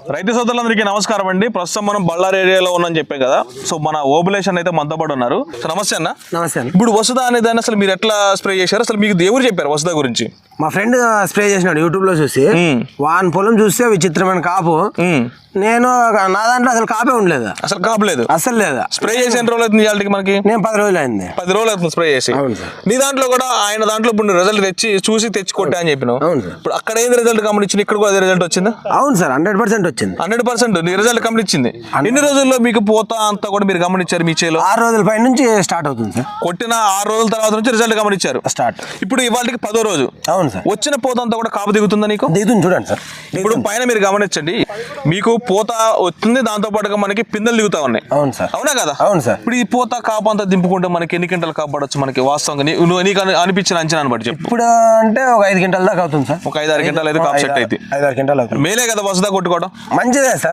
రైతు సోదరులందరికీ నమస్కారం అండి. ప్రస్తుతం మనం బళ్ళారి ఏరియాలో ఉన్నాం చెప్పాం కదా. సో మన ఓబులేషన్ అయితే మనతో పాటు ఉన్నారు. నమస్తే అన్న. నమస్తే ఇప్పుడు వసుధ అనే దాన్ని అసలు మీరు ఎట్లా స్ప్రే చేశారు? అసలు మీకు దేవుడు చెప్పారు వసుధ గురించి. మా ఫ్రెండ్ స్ప్రే చేసినాడు యూట్యూబ్లో చూసి. వాన్ పొలం చూస్తే విచిత్రమైన కాపు. నేను నా దాంట్లో అసలు కాపే ఉండలేదు. అసలు కాపలేదు అసలు లేదా. స్ప్రే చేసి ఎన్ని రోజులు అవుతుంది ఇవాళకి మనకి? నేను పది రోజులు అయింది. పది రోజులు అవుతుంది స్ప్రే చేసి. నీ దాంట్లో కూడా ఆయన దాంట్లో ఇప్పుడు రిజల్ట్ తెచ్చి చూసి తెచ్చి కొట్టా అని చెప్పినావు. ఇప్పుడు అక్కడ ఏంది రిజల్ట్ గమనించింది? ఇక్కడ కూడా అదే రిజల్ట్ వచ్చిందా? అవును సార్ హండ్రెడ్ పర్సెంట్ వచ్చింది. హండ్రెడ్ పర్సెంట్ నీ రిజల్ట్ గమనించింది. ఎన్ని రోజుల్లో మీకు పోతా అంతా కూడా మీరు గమనించారు మీ చేలో? ఆరు రోజుల పై నుంచి స్టార్ట్ అవుతుంది సార్. కొట్టిన ఆరు రోజుల తర్వాత నుంచి రిజల్ట్ గమనించారు. స్టార్ట్ ఇప్పుడు ఇవాళకి పదో రోజు. అవును సార్. వచ్చిన పోత అంతా కూడా కాపు దిగుతుందా నీకు? దిగుతుంది చూడండి సార్. ఇప్పుడు పైన మీరు గమనించండి. మీకు పూత వస్తుంది దాంతో పాటుగా మనకి పిందెలు దిగుతా ఉన్నాయి. అవును సార్. అవునా కదా? అవును సార్. ఇప్పుడు ఈ పూత కాపు అంతా దింపుకుంటే మనకి ఎన్ని గంటలు కాపాడొచ్చు మనకి వాస్తవంగా? నువ్వు నీకు అని- అనిపించిన అంచనా బట్టి చెప్పు. ఇప్పుడు అంటే ఒక ఐదు గంటల దాకా అవుతుంది సార్. ఒక ఐదు ఆరు గంటలు అయితే కాపు సెట్ అయితే ఐదు ఆరు గంటలు అవుతుంది. మేలే కదా వసదా కొట్టుకోవడం? మంచిదే సార్.